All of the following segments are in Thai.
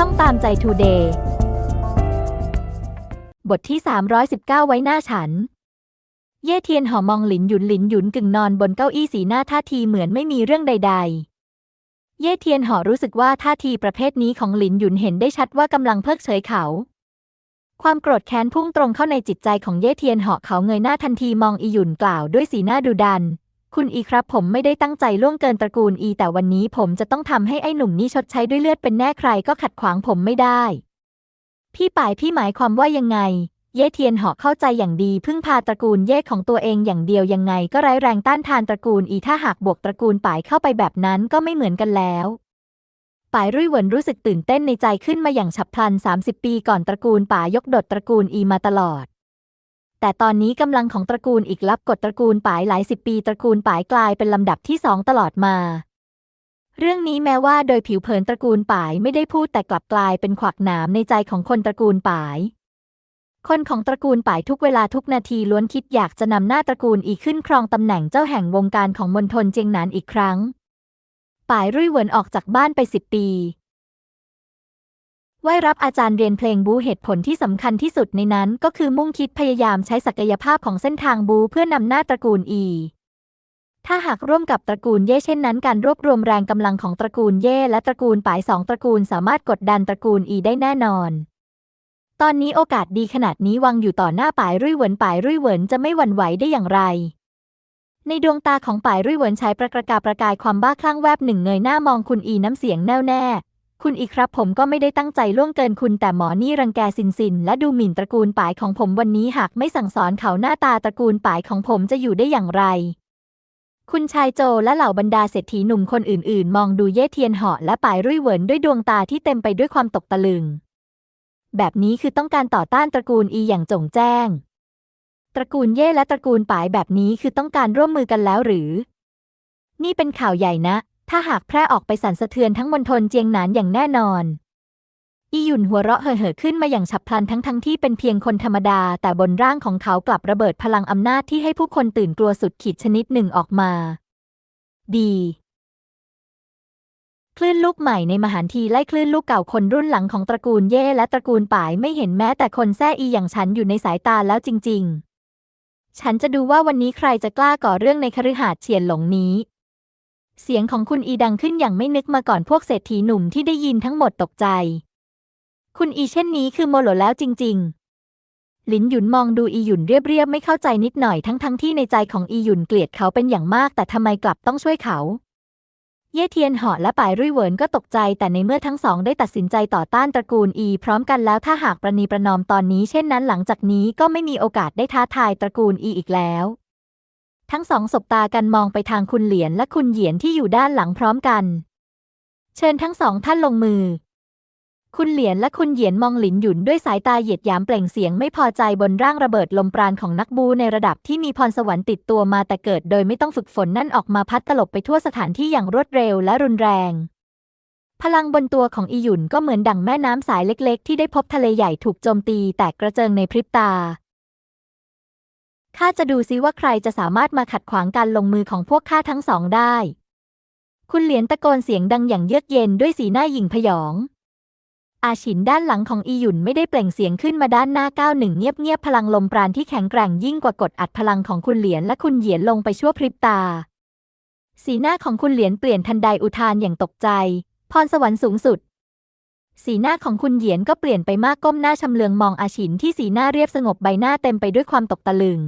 ช่องตามใจทูเดย์บทที่ 319 ไว้หน้าฉัน เย่เทียนหอมองหลินหยุนหลินหยุนกึ่งนอนบนเก้าอี้สีหน้าท่าทีเหมือนไม่มีเรื่องใด ๆ เย่เทียนหอรู้สึกว่าท่าทีประเภทนี้ของหลินหยุนเห็นได้ชัดว่ากำลังเพิกเฉยเขา ความโกรธแค้นพุ่งตรงเข้าในจิตใจของเย่เทียนหอเขาเงยหน้าทันทีมองอีหยุนกล่าวด้วยสีหน้าดุดัน คุณอีครับผมไม่ได้ตั้งใจล่วงเกินตระกูลอี แต่วันนี้ผมจะต้องทำให้ไอ้หนุ่มนี่ชดใช้ด้วยเลือดเป็นแน่ใครก็ขัดขวางผมไม่ได้ พี่ป่ายพี่หมายความว่ายังไง เย่เทียนเหาะเข้าใจอย่างดี พึ่งพาตระกูลเย่ของตัวเองอย่างเดียวยังไง ก็ไร้แรงต้านทานตระกูลอีถ้าหากบวกตระกูลป่ายเข้าไปแบบนั้นก็ไม่เหมือนกันแล้วป่ายรุ่ยเหวินรู้สึกตื่นเต้นในใจขึ้นมาอย่างฉับพลัน 30 ปีก่อนตระกูลป่ายกดดตระกูลอีมาตลอด แต่ตอนนี้กำลังของตระกูลอีกลับกดตระกูลป่ายหลายสิบปีตระกูลป่ายกลายเป็นลำดับที่สองตลอดมา เรื่องนี้แม้ว่าโดยผิวเผินตระกูลป่ายไม่ได้พูดแต่กลับกลายเป็นขวักหนามในใจของคนตระกูลป่าย คนของตระกูลป่ายทุกเวลาทุกนาทีล้วนคิดอยากจะนำหน้าตระกูลอีขึ้นครองตำแหน่งเจ้าแห่งวงการของมณฑลเจียงหนานอีกครั้งป่ายรุ่ยเหวินออกจากบ้านไปสิบปี ไว้รับอาจารย์เรียนเพลงบูเหตุผลที่สำคัญที่สุดในนั้นก็คือมุ่งคิดพยายามใช้ศักยภาพของเส้นทางบูเพื่อนำหน้าตระกูลอีถ้าหากร่วมกับตระกูลเย่เช่นนั้นการรวบรวมแรงกำลังของตระกูลเย่และตระกูลป่ายสองตระกูลสามารถกดดันตระกูลอีได้แน่นอน ตอนนี้โอกาสดีขนาดนี้วางอยู่ต่อหน้าป่ายรุ่ยเหวินป่ายรุ่ยเหวินจะไม่หวั่นไหวได้อย่างไร ในดวงตาของป่ายรุ่ยเหวินใช้ประกระกาประกายความบ้าคลั่งแวบหนึ่งเงยหน้ามองคุณอีน้ำเสียงแน่วแน่ คุณอีครับผมก็ไม่ได้ตั้งใจล่วงเกินคุณแต่หมอนี่รังแกสินสินและดูหมิ่นตระกูลป่ายของผมวันนี้หากไม่สั่งสอนเขาหน้าตาตระกูลป่ายของผมจะอยู่ได้อย่างไร คุณชายโจและเหล่าบรรดาเศรษฐีหนุ่มคนอื่นๆ มองดูเย่เทียนเหาะและป่ายรุ่ยเหวินด้วยดวงตาที่เต็มไปด้วยความตกตะลึง แบบนี้คือต้องการต่อต้านตระกูลอีอย่างจงแจ้ง ตระกูลเย่และตระกูลป่ายแบบนี้คือต้องการร่วมมือกันแล้วหรือ นี่เป็นข่าวใหญ่นะ ถ้าหากแพร่ออกไปสั่นสะเทือนทั้งมณฑลเจียงหนานอย่างแน่นอน อีหยุนหัวเราะเห่อๆขึ้นมาอย่างฉับพลันทั้งๆทที่เป็นเพียงคนธรรมดา แต่บนร่างของเขากลับระเบิดพลังอำนาจที่ให้ผู้คนตื่นกลัวสุดขีดชนิดหนึ่งออกมา ดีคลื่นลูกใหม่ในมหานทีไล่คลื่นลูกเก่าคนรุ่นหลังของตระกูลเย่และตระกูลป่ายไม่เห็นแม้แต่คนแซ่อีอย่างฉันอยู่ในสายตาแล้วจริง ๆ ฉันจะดูว่าวันนี้ใครจะกล้าก่อเรื่องในคฤหาสน์เฉียนหลงนี้ เสียงของคุณอีดังขึ้นอย่างไม่นึกมาก่อนพวกเศรษฐีหนุ่มที่ได้ยินทั้งหมดตกใจ คุณอีเช่นนี้คือโมโหลแล้วจริง ๆ หลินหยุนมองดูอีหยุนเรียบๆไม่เข้าใจนิดหน่อยทั้งๆทที่ในใจของอีหยุนเกลียดเขาเป็นอย่างมาก แต่ทำไมกลับต้องช่วยเขา เย่เทียนเหาะและป่ายรุ่ยเหวินก็ตกใจ แต่ในเมื่อทั้งสองได้ตัดสินใจต่อต้านตระกูลอี พร้อมกันแล้วถ้าหากประนีประนอมตอนนี้ เช่นนั้นหลังจากนี้ก็ไม่มีโอกาสได้ท้าทายตระกูลอีอีกแล้ว ทั้งสองสบตากันมองไปทางคุณเหลียนและคุณเหยียนที่อยู่ด้านหลังพร้อมกัน เชิญทั้งสองท่านลงมือ คุณเหลียนและคุณเหยียนมองหลินหยุนด้วยสายตาเหยียดหยามเปล่งเสียงไม่พอใจบนร่างระเบิดลมปราณของนักบูในระดับที่มีพรสวรรค์ติดตัวมาแต่เกิด โดยไม่ต้องฝึกฝนนั่นออกมาพัดตลบไปทั่วสถานที่อย่างรวดเร็วและรุนแรง พลังบนตัวของอีหยุนก็เหมือนดั่งแม่น้ำสายเล็ก ๆ ที่ได้พบทะเลใหญ่ถูกโจมตีแตกกระเจิงในพริบตา ข้าจะดูซิว่าใครจะสามารถมาขัดขวางการลงมือของพวกข้าทั้งสองได้ คุณเหลียนตะโกนเสียงดังอย่างเยือกเย็นด้วยสีหน้าหยิ่งพยอง อาฉินด้านหลังของอีหยุนไม่ได้เปล่งเสียงขึ้นมาด้านหน้าก้าวหนึ่งเงียบๆพลังลมปราณที่แข็งแกร่งยิ่งกว่ากดอัดพลังของคุณเหลียนและคุณเหยียนลงไปชั่วพริบตา สีหน้าของคุณเหลียนเปลี่ยนทันใดอุทานอย่างตกใจ พรสวรรค์สูงสุดสีหน้าของคุณเหยียนก็เปลี่ยนไปมากก้มหน้าชำเลืองมองอาฉินที่สีหน้าเรียบสงบใบหน้าเต็มไปด้วยความตกตะลึง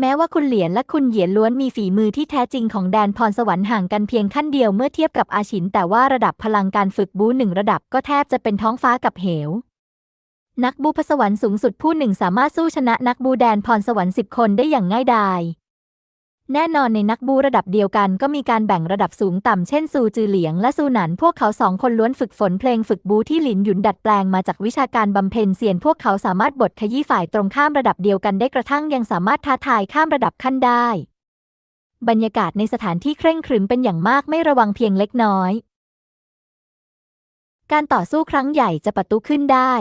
แม้ว่าคุณเหลียนและคุณเหยียนล้วนมีฝีมือที่แท้จริงของแดนพรสวรรค์ห่างกันเพียงขั้นเดียวเมื่อเทียบกับอาชิน แต่ว่าระดับพลังการฝึกบูหนึ่งระดับก็แทบจะเป็นท้องฟ้ากับเหว นักบูพสวรรค์สูงสุดผู้หนึ่งสามารถสู้ชนะนักบูแดนพรสวรรค์สิบคนได้อย่างง่ายดาย แน่นอนในนักบูระดับเดียวกันก็มีการแบ่งระดับสูงต่ำเช่นซูจือเหลียงและซูหนัน พวกเขาสองคนล้วนฝึกฝนเพลงฝึกบูที่หลินหยุนดัดแปลงมาจากวิชาการบำเพ็ญเสียน พวกเขาสามารถบทขยี้ฝ่ายตรงข้ามระดับเดียวกันได้กระทั่งยังสามารถท้าทายข้ามระดับขั้นได้ บรรยากาศในสถานที่เคร่งครึมเป็นอย่างมากไม่ระวังเพียงเล็กน้อย การต่อสู้ครั้งใหญ่จะประตุขึ้นได้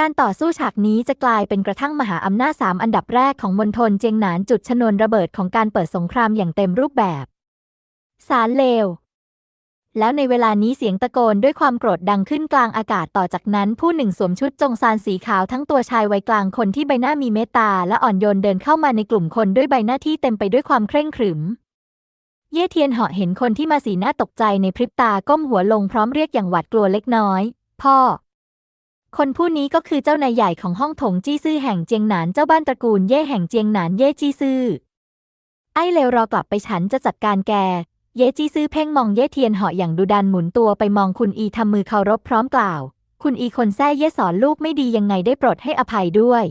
การต่อสู้ฉากนี้จะกลายเป็นกระทั่งมหาอำนาจสามอันดับแรกของมณฑลเจียงหนานจุดชนวนระเบิดของการเปิดสงครามอย่างเต็มรูปแบบ สารเลว แล้วในเวลานี้เสียงตะโกนด้วยความโกรธดังขึ้นกลางอากาศต่อจากนั้น ผู้หนึ่งสวมชุดจงซานสีขาวทั้งตัวชายวัยกลางคนที่ใบหน้ามีเมตตาและอ่อนโยนเดินเข้ามาในกลุ่มคนด้วยใบหน้าที่เต็มไปด้วยความเคร่งขรึม เย่เทียนเหาะเห็นคนที่มาสีหน้าตกใจในพริบตาก้มหัวลงพร้อมเรียกอย่างหวาดกลัวเล็กน้อย พ่อ คนผู้นี้ก็คือเจ้านายใหญ่ของห้องถงจี้ซื่อแห่งเจียงหนานเจ้าบ้านตระกูลเย่แห่งเจียงหนานเย่จี้ซื่อ ไอ้เลวรอกลับไปฉันจะจัดการแก เย่จี้ซื่อเพ่งมองเย่เทียนเหาะอย่างดุดันหมุนตัวไปมองคุณอีทำมือเคารพพร้อมกล่าว คุณอีคนแท้เย่สอนลูกไม่ดียังไงได้โปรดให้อภัยด้วย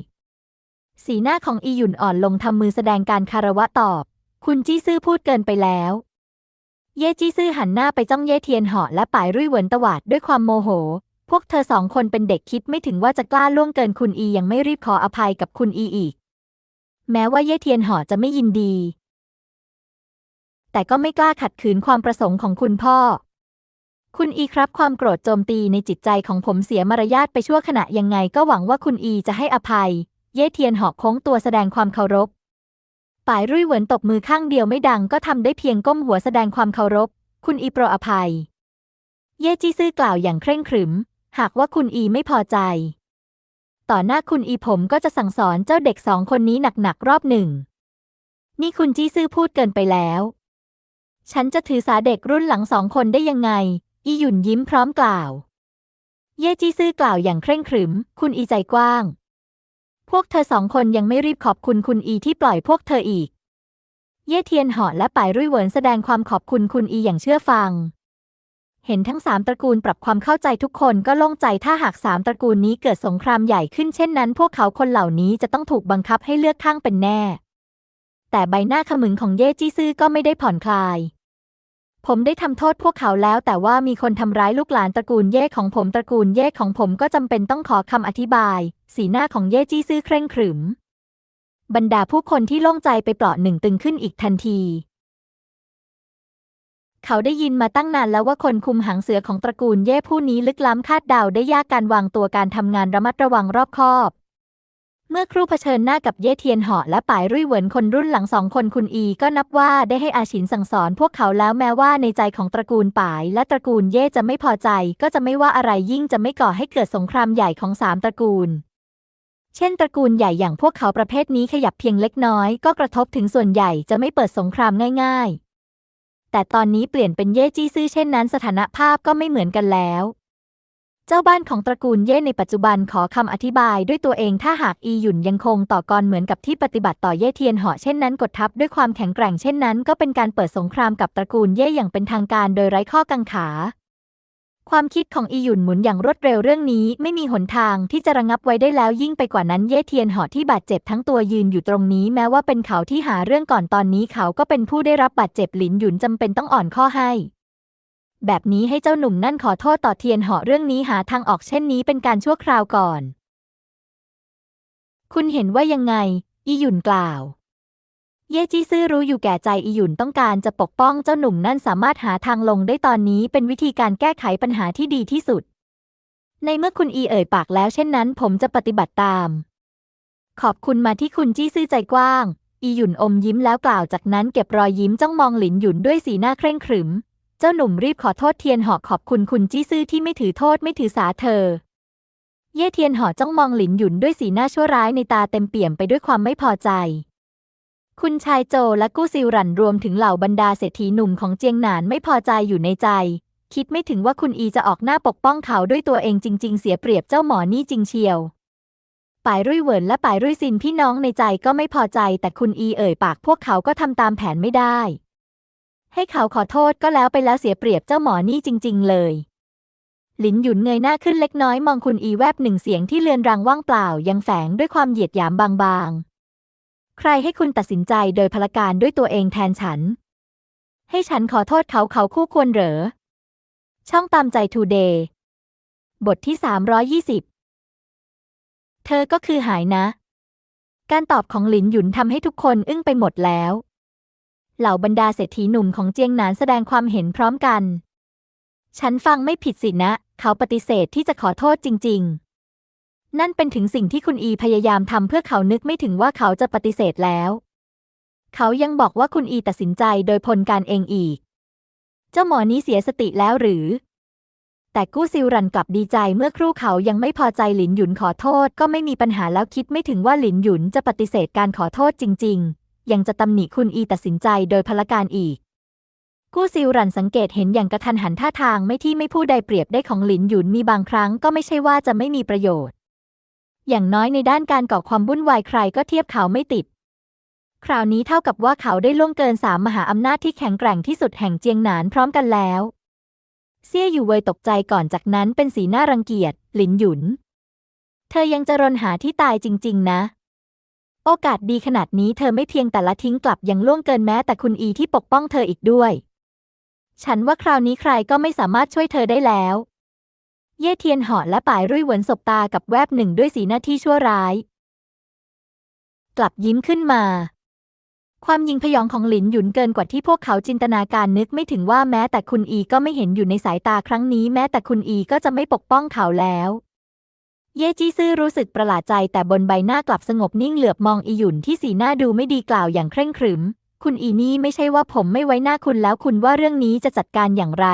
สีหน้าของอีหยุ่นอ่อนลงทำมือแสดงการคารวะตอบ คุณจี้ซื่อพูดเกินไปแล้วเย่จี้ซื่อหันหน้าไปจ้องเย่เทียนเหาะและป่ายรุ่ยเหวินตวาดด้วยความโมโห วกเธอสองคนเป็นเด็กคิดไม่ถึงว่าจะกล้าล่วงเกินคุณอียังไม่รีบขออภัยกับคุณอีอีก แม้ว่าเย่เทียนหาะจะไม่ยินดี แต่ก็ไม่กล้าขัดขืนความประสงค์ของคุณพ่อ คุณอีครับความโกรธโจมตีในจิตใจของผมเสียมารยาทไปชั่วขณะยังไงก็หวังว่าคุณอีจะให้อภัย เย่เทียนหาะโค้งตัวแสดงความเคารพป่ายรุ่ยเหวินตบมือข้างเดียวไม่ดังก็ทำได้เพียงก้มหัวแสดงความเคารพ คุณอีโปรอภัย เย่จี้ซื่อกล่าวอย่างเคร่งขรึม หากว่าคุณอีไม่พอใจ ต่อหน้าคุณอีผมก็จะสั่งสอนเจ้าเด็กสองคนนี้หนักๆรอบหนึ่ง นี่คุณจี้ซื่อพูดเกินไปแล้ว ฉันจะถือสาเด็กรุ่นหลังสองคนได้ยังไง อีหยุ่นยิ้มพร้อมกล่าว เย่จี้ซื่อกล่าวอย่างเคร่งขรึม คุณอีใจกว้าง พวกเธอสองคนยังไม่รีบขอบคุณคุณอีที่ปล่อยพวกเธออีก เย่เทียนเหาะและป่ายรุ่ยเหวินแสดงความขอบคุณคุณอีอย่างเชื่อฟัง เห็นทั้งสามตระกูลปรับความเข้าใจทุกคนก็โล่งใจถ้าหากสามตระกูลนี้เกิดสงครามใหญ่ขึ้นเช่นนั้น พวกเขาคนเหล่านี้จะต้องถูกบังคับให้เลือกข้างเป็นแน่ แต่ใบหน้าขมึงของเย่จี้ซื่อก็ไม่ได้ผ่อนคลาย ผมได้ทำโทษพวกเขาแล้ว แต่ว่ามีคนทำร้ายลูกหลานตระกูลเย่ของผมตระกูลเย่ของผมก็จำเป็นต้องขอคำอธิบาย สีหน้าของเย่จี้ซื่อเคร่งขรึม บรรดาผู้คนที่โล่งใจไปเปลาะหนึ่งตึงขึ้นอีกทันที เขาได้ยินมาตั้งนานแล้วว่าคนคุมหางเสือของตระกูลเย่ผู้นี้ลึกล้ำคาดเดาได้ยากการวางตัวการทำงานระมัดระวังรอบคอบ เมื่อครูเผชิญหน้ากับเย่เทียนเหาะและป่ายรุ่ยเหวินคนรุ่นหลังสองคนคุณอีก็นับว่าได้ให้อาฉินสั่งสอนพวกเขาแล้วแม้ว่าในใจของตระกูลป่ายและตระกูลเย่จะไม่พอใจ ก็จะไม่ว่าอะไรยิ่งจะไม่ก่อให้เกิดสงครามใหญ่ของสามตระกูลเช่นตระกูลใหญ่อย่างพวกเขาประเภทนี้ขยับเพียงเล็กน้อย ก็กระทบถึงส่วนใหญ่จะไม่เปิดสงครามง่ายๆ แต่ตอนนี้เปลี่ยนเป็นเย่จี้ซื่อเช่นนั้นสถานภาพก็ไม่เหมือนกันแล้ว เจ้าบ้านของตระกูลเย่ในปัจจุบันขอคำอธิบายด้วยตัวเองถ้าหากอีหยุนยังคงต่อกรเหมือนกับที่ปฏิบัติต่อเย่เทียนเหาะเช่นนั้นกดทับด้วยความแข็งแกร่งเช่นนั้น ก็เป็นการเปิดสงครามกับตระกูลเย่อย่างเป็นทางการโดยไร้ข้อกังขา ความคิดของอีหยุนหมุนอย่างรวดเร็วเรื่องนี้ ไม่มีหนทางที่จะระงับไว้ได้แล้วยิ่งไปกว่านั้นเย่เทียนหาะที่บาดเจ็บทั้งตัวยืนอยู่ตรงนี้ แม้ว่าเป็นเขาที่หาเรื่องก่อนตอนนี้เขาก็เป็นผู้ได้รับบาดเจ็บหลินหยุนจำเป็นต้องอ่อนข้อให้ แบบนี้ให้เจ้าหนุ่มนั่นขอโทษต่อเทียนหาะเรื่องนี้หาทางออกเช่นนี้เป็นการชั่วคราวก่อน คุณเห็นว่ายังไง อีหยุนกล่าว เย่จี้ซื่อรู้อยู่แก่ใจอีหยุนต้องการจะปกป้องเจ้าหนุ่มนั่นสามารถหาทางลงได้ตอนนี้เป็นวิธีการแก้ไขปัญหาที่ดีที่สุด ในเมื่อคุณอีเอ่ยปากแล้วเช่นนั้น ผมจะปฏิบัติตาม ขอบคุณมาที่คุณจี้ซื่อใจกว้าง อีหยุนอมยิ้มแล้วกล่าวจากนั้นเก็บรอยยิ้มจ้องมองหลินหยุนด้วยสีหน้าเคร่งขรึม เจ้าหนุ่มรีบขอโทษเทียนหอขอบคุณคุณจี้ซื่อที่ไม่ถือโทษไม่ถือสาเธอ เย่เทียนหอจ้องมองหลินหยุนด้วยสีหน้าชั่วร้ายในตาเต็มเปี่ยมไปด้วยความไม่พอใจ คุณชายโจและกู้ซิวหรันรวมถึงเหล่าบรรดาเศรษฐีหนุ่มของเจียงหนานไม่พอใจอยู่ในใจ คิดไม่ถึงว่าคุณอีจะออกหน้าปกป้องเขาด้วยตัวเองจริง ๆ เสียเปรียบเจ้าหมอนี่จริงเชียวป่ายรุ่ยเหวินและป่ายรุ่ยซินพี่น้องในใจก็ไม่พอใจ แต่คุณอีเอ่ยปากพวกเขาก็ทำตามแผนไม่ได้ ให้เขาขอโทษก็แล้วไปแล้วเสียเปรียบเจ้าหมอนี่จริง ๆ เลยหลินหยุนเงยหน้าขึ้นเล็กน้อยมองคุณอีแวบหนึ่งเสียงที่เลือนรังว่างเปล่ายังแฝงด้วยความเหยียดหยามบางๆ ใครให้คุณตัดสินใจโดยพลการด้วยตัวเองแทนฉัน ให้ฉันขอโทษเขาเขาคู่ควรเหรอ ช่องตามใจทูเดย์บทที่ 320 เธอก็คือหายนะ การตอบของหลินหยุนทำให้ทุกคนอึ้งไปหมดแล้ว เหล่าบรรดาเศรษฐีหนุ่มของเจียงหนานแสดงความเห็นพร้อมกัน ฉันฟังไม่ผิดสินะ เขาปฏิเสธที่จะขอโทษจริง ๆ นั่นเป็นถึงสิ่งที่คุณอีพยายามทำเพื่อเขานึกไม่ถึงว่าเขาจะปฏิเสธแล้ว เขายังบอกว่าคุณอีตัดสินใจโดยพลการเองอีก เจ้าหมอนี้เสียสติแล้วหรือ แต่กู้ซิลรันกลับดีใจเมื่อครู่เขายังไม่พอใจหลินหยุนขอโทษก็ไม่มีปัญหาแล้วคิดไม่ถึงว่าหลินหยุนจะปฏิเสธการขอโทษจริง ๆ ยังจะตำหนิคุณอีตัดสินใจโดยพลการอีกกู้ซิลรันสังเกตเห็นอย่างกระทันหันท่าทางไม่ที่ไม่พูดใดเปรียบได้ของหลินหยุนมีบางครั้งก็ไม่ใช่ว่าจะไม่มีประโยชน์ อย่างน้อยในด้านการก่อความวุ่นวายใครก็เทียบเขาไม่ติด คราวนี้เท่ากับว่าเขาได้ล่วงเกินสามมหาอำนาจที่แข็งแกร่งที่สุดแห่งเจียงหนานพร้อมกันแล้ว เซี่ยอยู่เวยตกใจก่อนจากนั้นเป็นสีหน้ารังเกียจหลินหยุน เธอยังจะรนหาที่ตายจริง ๆ นะ โอกาสดีขนาดนี้เธอไม่เพียงแต่ละทิ้งกลับยังล่วงเกินแม้แต่คุณอีที่ปกป้องเธออีกด้วย ฉันว่าคราวนี้ใครก็ไม่สามารถช่วยเธอได้แล้ว เย่เทียนเหาะและป่ายรุ่ยหวนสบตากับแวบหนึ่งด้วยสีหน้าที่ชั่วร้าย กลับยิ้มขึ้นมา ความยิงพยองของหลินหยุนเกินกว่าที่พวกเขาจินตนาการนึกไม่ถึงว่าแม้แต่คุณอีก็ไม่เห็นอยู่ในสายตาครั้งนี้ แม้แต่คุณอีก็จะไม่ปกป้องเขาแล้ว เย่จี้ซื่อรู้สึกประหลาดใจแต่บนใบหน้ากลับสงบนิ่งเหลือบมองอีหยุนที่สีหน้าดูไม่ดีกล่าวอย่างเคร่งครึม คุณอีนี่ไม่ใช่ว่าผมไม่ไว้หน้าคุณแล้วคุณว่าเรื่องนี้จะจัดการอย่างไร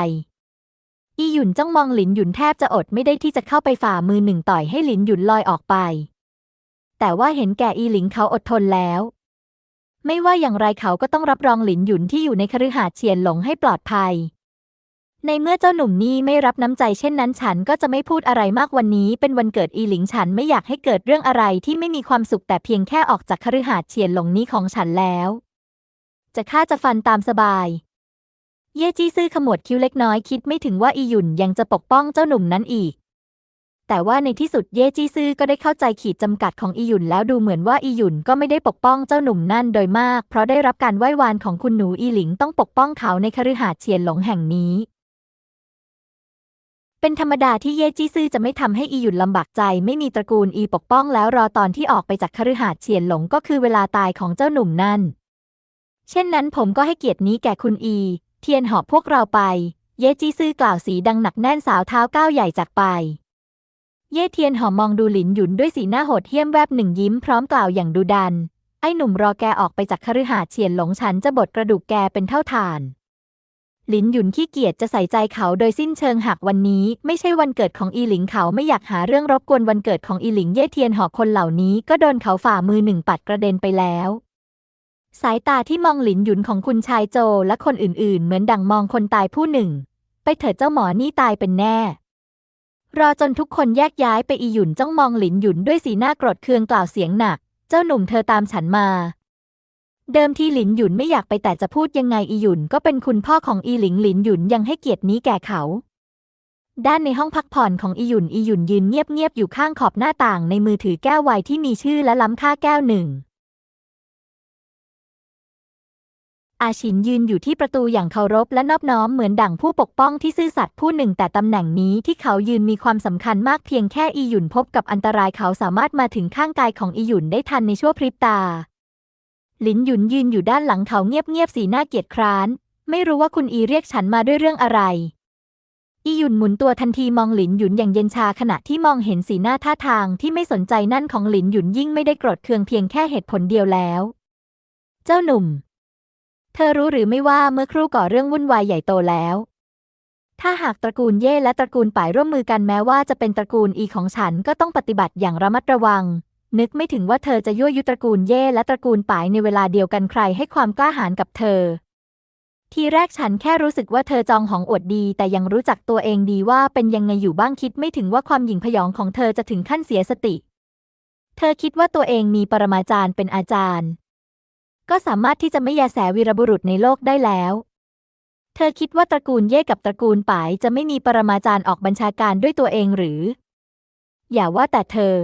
อีหยุนจ้องมองหลินหยุนแทบจะอดไม่ได้ที่จะเข้าไปฝ่ามือหนึ่งต่อยให้หลินหยุนลอยออกไป แต่ว่าเห็นแก่อีหลิงเขาอดทนแล้ว ไม่ว่าอย่างไรเขาก็ต้องรับรองหลินหยุนที่อยู่ในคฤหาสน์เฉียนหลงให้ปลอดภัย ในเมื่อเจ้าหนุ่มนี่ไม่รับน้ำใจเช่นนั้นฉันก็จะไม่พูดอะไรมากวันนี้ เป็นวันเกิดอีหลิงฉันไม่อยากให้เกิดเรื่องอะไรที่ไม่มีความสุขแต่เพียงแค่ออกจากคฤหาสน์เฉียนหลงนี้ของฉันแล้ว จะฆ่าจะฟันตามสบาย เย่จี้ซื่อขมวดคิ้วเล็กน้อยคิดไม่ถึงว่าอีหยุนยังจะปกป้องเจ้าหนุ่มนั้นอีก แต่ว่าในที่สุดเย่จี้ซื่อก็ได้เข้าใจขีดจำกัดของอีหยุนแล้วดูเหมือนว่าอีหยุนก็ไม่ได้ปกป้องเจ้าหนุ่มนั่นโดยมาก เพราะได้รับการไหว้วานของคุณหนูอีหลิงต้องปกป้องเขาในคฤหาสน์เฉียนหลงแห่งนี้ เป็นธรรมดาที่เย่จี้ซื่อจะไม่ทำให้อีหยุนลำบากใจ ไม่มีตระกูลอีปกป้องแล้วรอตอนที่ออกไปจากคฤหาสน์เฉียนหลงก็คือเวลาตายของเจ้าหนุ่มนั่น เช่นนั้นผมก็ให้เกียรตินี้แก่คุณอี เทียนหอบพวกเราไป เย่จี้ซื่อกล่าวสีดังหนักแน่นสาวเท้าก้าวใหญ่จากไป เย่เทียนหอมมองดูหลินหยุนด้วยสีหน้าโหดเหี้ยมแวบหนึ่งยิ้มพร้อมกล่าวอย่างดุดัน ไอ้หนุ่มรอแกออกไปจากคฤหาสน์เฉียนหลงฉันจะบดกระดูกแกเป็นเท่าฐาน หลินหยุนขี้เกียจจะใส่ใจเขาโดยสิ้นเชิงหากวันนี้ ไม่ใช่วันเกิดของอีหลิงเขาไม่อยากหาเรื่องรบกวนวันเกิดของอีหลิงเย่เทียนหอคนเหล่านี้ก็โดนเขาฝ่ามือหนึ่งปัดกระเด็นไปแล้ว สายตาที่มองหลินหยุนของคุณชายโจและคนอื่นๆ เหมือนดังมองคนตายผู้หนึ่ง ไปเถิดเจ้าหมอนี่ตายเป็นแน่ รอจนทุกคนแยกย้ายไปอีหยุนจ้องมองหลินหยุนด้วยสีหน้าโกรธเคืองกล่าวเสียงหนัก เจ้าหนุ่มเธอตามฉันมา เดิมทีหลินหยุนไม่อยากไปแต่จะพูดยังไงอีหยุนก็เป็นคุณพ่อของอีหลิงหลินหยุนยังให้เกียรตินี้แก่เขา ด้านในห้องพักผ่อนของอีหยุนอีหยุนยืนเงียบๆอยู่ข้างขอบหน้าต่างในมือถือแก้วไวน์ที่มีชื่อและล้ำค่าแก้วหนึ่ง อาชินยืนอยู่ที่ประตูอย่างเคารพและนอบน้อมเหมือนดั่งผู้ปกป้องที่ซื่อสัตย์ผู้หนึ่ง แต่ตำแหน่งนี้ที่เขายืนมีความสำคัญมากเพียงแค่อีหยุนพบกับอันตรายเขาสามารถมาถึงข้างกายของอีหยุนได้ทันในชั่วพริบตา หลินหยุนยืนอยู่ด้านหลังเขาเงียบๆสีหน้าเกียจคร้าน ไม่รู้ว่าคุณอีเรียกฉันมาด้วยเรื่องอะไร อีหยุนหมุนตัวทันทีมองหลินหยุนอย่างเย็นชาขณะที่มองเห็นสีหน้าท่าทางที่ไม่สนใจนั่นของหลินหยุนยิ่งไม่ได้โกรธเคืองเพียงแค่เหตุผลเดียวแล้ว เจ้าหนุ่ม เธอรู้หรือไม่ว่าเมื่อครู่ก่อเรื่องวุ่นวายใหญ่โตแล้ว ถ้าหากตระกูลเย่และตระกูลป่ายร่วมมือกันแม้ว่าจะเป็นตระกูลอีของฉันก็ต้องปฏิบัติอย่างระมัดระวัง นึกไม่ถึงว่าเธอจะยั่วยุตระกูลเย่และตระกูลป่ายในเวลาเดียวกันใครให้ความกล้าหาญกับเธอ ทีแรกฉันแค่รู้สึกว่าเธอจองหองอวดดี แต่ยังรู้จักตัวเองดีว่าเป็นยังไงอยู่บ้างคิดไม่ถึงว่าความหยิ่งพยองของเธอจะถึงขั้นเสียสติ เธอคิดว่าตัวเองมีปรมาจารย์เป็นอาจารย์ ก็สามารถที่จะไม่ยาแสวีรบุรุษในโลกได้แล้ว เธอคิดว่าตระกูลเย่กับตระกูลป่ายจะไม่มีปรมาจารย์ออกบัญชาการด้วยตัวเองหรือ อย่าว่าแต่เธอ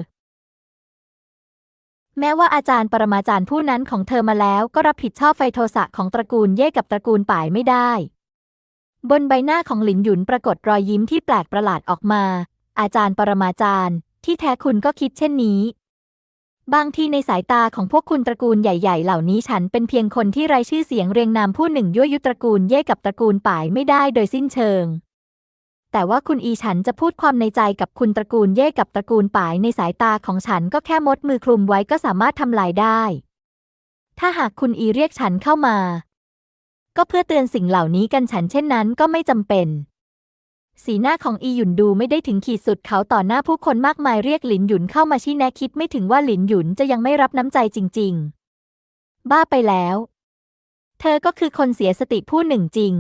แม้ว่าอาจารย์ปรมาจารย์ผู้นั้นของเธอมาแล้วก็รับผิดชอบไฟโทสะของตระกูลเย่กับตระกูลป่ายไม่ได้ บนใบหน้าของหลินหยุนปรากฏรอยยิ้มที่แปลกประหลาดออกมา อาจารย์ปรมาจารย์ ที่แท้คุณก็คิดเช่นนี้ บางทีในสายตาของพวกคุณตระกูลใหญ่ๆ เหล่านี้ฉันเป็นเพียงคนที่ไร้ชื่อเสียงเรียงนามผู้หนึ่งยั่วยุตระกูลเย่กับตระกูลป่ายไม่ได้โดยสิ้นเชิง แต่ว่าคุณอีฉันจะพูดความในใจกับคุณตระกูลเย่กับตระกูลป่ายในสายตาของฉันก็แค่มดมือคลุมไว้ก็สามารถทำลายได้ ถ้าหากคุณอีเรียกฉันเข้ามา ก็เพื่อเตือนสิ่งเหล่านี้กันฉันเช่นนั้นก็ไม่จำเป็น สีหน้าของอีหยุนดูไม่ได้ถึงขีดสุดเขาต่อหน้าผู้คนมากมายเรียกหลินหยุนเข้ามาชี้แนะคิดไม่ถึงว่าหลินหยุนจะยังไม่รับน้ำใจจริง ๆ บ้าไปแล้ว เธอก็คือคนเสียสติผู้หนึ่งจริง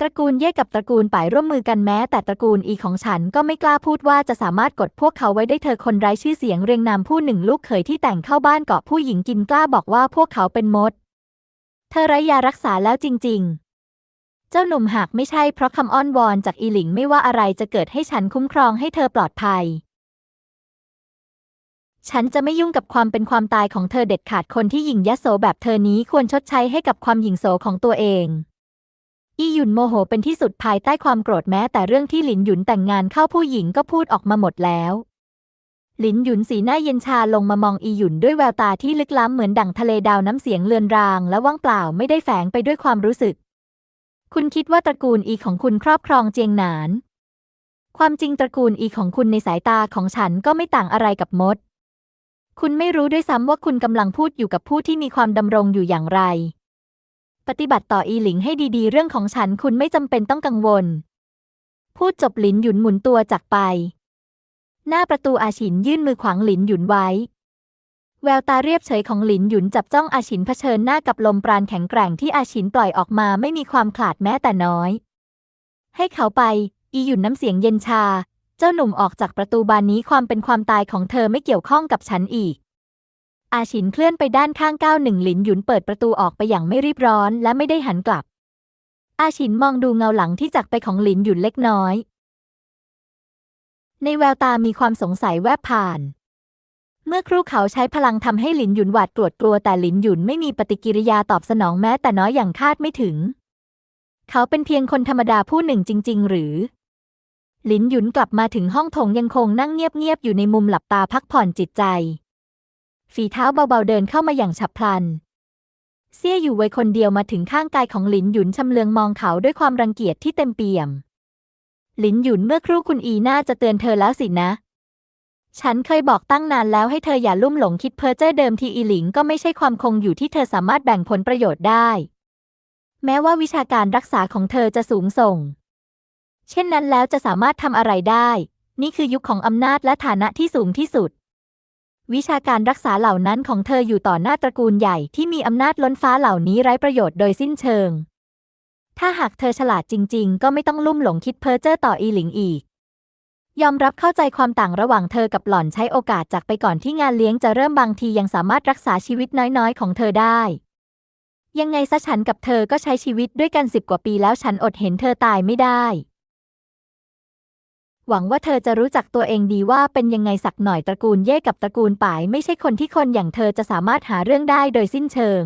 ตระกูลเย่กับตระกูลป่ายร่วมมือกันแม้ แต่ตระกูลอีของฉันก็ไม่กล้าพูดว่าจะสามารถกดพวกเขาไว้ได้เธอคนไร้ชื่อเสียงเรียงนามผู้หนึ่งลูกเขยที่แต่งเข้าบ้านเกาะผู้หญิงกินกล้าบอกว่าพวกเขาเป็นมด เธอไร้ยารักษาแล้วจริง ๆ เจ้าหนุ่มหากไม่ใช่เพราะคำอ้อนวอนจากอีหลิงไม่ว่าอะไรจะเกิดให้ฉันคุ้มครองให้เธอปลอดภัย ฉันจะไม่ยุ่งกับความเป็นความตายของเธอเด็ดขาดคนที่หยิ่งยะโสแบบเธอนี้ควรชดใช้ให้กับความหยิ่งโสของตัวเอง อีหยุนโมโหเป็นที่สุดภายใต้ความโกรธแม้แต่เรื่องที่หลินหยุนแต่งงานเข้าผู้หญิงก็พูดออกมาหมดแล้วหลินหยุนสีหน้าเย็นชาลงมามองอีหยุนด้วยแววตาที่ลึกล้ำเหมือนดั่งทะเลดาวน้ำเสียงเลือนราง และว่างเปล่าไม่ได้แฝงไปด้วยความรู้สึก คุณคิดว่าตระกูลอีของคุณครอบครองเจียงหนาน ความจริงตระกูลอีของคุณในสายตาของฉันก็ไม่ต่างอะไรกับมด คุณไม่รู้ด้วยซ้ำว่าคุณกำลังพูดอยู่กับผู้ที่มีความดำรงอยู่อย่างไร ปฏิบัติต่ออีหลิงให้ดีๆ เรื่องของฉันคุณไม่จำเป็นต้องกังวล พูดจบหลินหยุนหมุนตัวจากไป หน้าประตูอาฉินยื่นมือขวางหลินหยุนไว้ แววตาเรียบเฉยของหลินหยุนจับจ้องอาฉินเผชิญหน้ากับลมปราณแข็งแกร่งที่อาฉินปล่อยออกมาไม่มีความขาดแม้แต่น้อย ให้เขาไป อีหยุนน้ำเสียงเย็นชา เจ้าหนุ่มออกจากประตูบานนี้ความเป็นความตายของเธอไม่เกี่ยวข้องกับฉันอีก อาฉินเคลื่อนไปด้านข้างก้าวหนึ่งหลินหยุนเปิดประตูออกไปอย่างไม่รีบร้อนและไม่ได้หันกลับ อาฉินมองดูเงาหลังที่จากไปของหลินหยุนเล็กน้อย ในแววตามีความสงสัยแวบผ่าน เมื่อครูเขาใช้พลังทำให้หลินหยุนหวาดกลัวกลัวแต่หลินหยุนไม่มีปฏิกิริยาตอบสนองแม้แต่น้อยอย่างคาดไม่ถึง เขาเป็นเพียงคนธรรมดาผู้หนึ่งจริง ๆ หรือหลินหยุนกลับมาถึงห้องโถงยังคงนั่งเงียบๆอยู่ในมุมหลับตาพักผ่อนจิตใจ ฝีเท้าเบาๆเดินเข้ามาอย่างฉับพลัน เซี่ยอยู่ไว้คนเดียวมาถึงข้างกายของหลินหยุนชำเลืองมองเขาด้วยความรังเกียจที่เต็มเปี่ยม หลินหยุนเมื่อครู่คุณอีน่าจะเตือนเธอแล้วสินะ ฉันเคยบอกตั้งนานแล้วให้เธออย่าลุ่มหลงคิดเพ้อเจ้อเดิมทีอีหลิงก็ไม่ใช่ความคงอยู่ที่เธอสามารถแบ่งผลประโยชน์ได้ แม้ว่าวิชาการรักษาของเธอจะสูงส่ง เช่นนั้นแล้วจะสามารถทำอะไรได้ นี่คือยุคของอำนาจและฐานะที่สูงที่สุด วิชาการรักษาเหล่านั้นของเธออยู่ต่อหน้าตระกูลใหญ่ที่มีอำนาจล้นฟ้าเหล่านี้ไร้ประโยชน์โดยสิ้นเชิง ถ้าหากเธอฉลาดจริง ๆ ก็ไม่ต้องลุ่มหลงคิดเพ้อเจ้อต่ออีหลิงอีก ยอมรับเข้าใจความต่างระหว่างเธอกับหล่อนใช้โอกาสจากไปก่อนที่งานเลี้ยงจะเริ่มบางทียังสามารถรักษาชีวิตน้อยๆ ของเธอได้ ยังไงซะฉันกับเธอก็ใช้ชีวิตด้วยกันสิบกว่าปีแล้วฉันอดเห็นเธอตายไม่ได้ หวังว่าเธอจะรู้จักตัวเองดีว่าเป็นยังไงสักหน่อยตระกูลเย่กับตระกูลป่ายไม่ใช่คนที่คนอย่างเธอจะสามารถหาเรื่องได้โดยสิ้นเชิง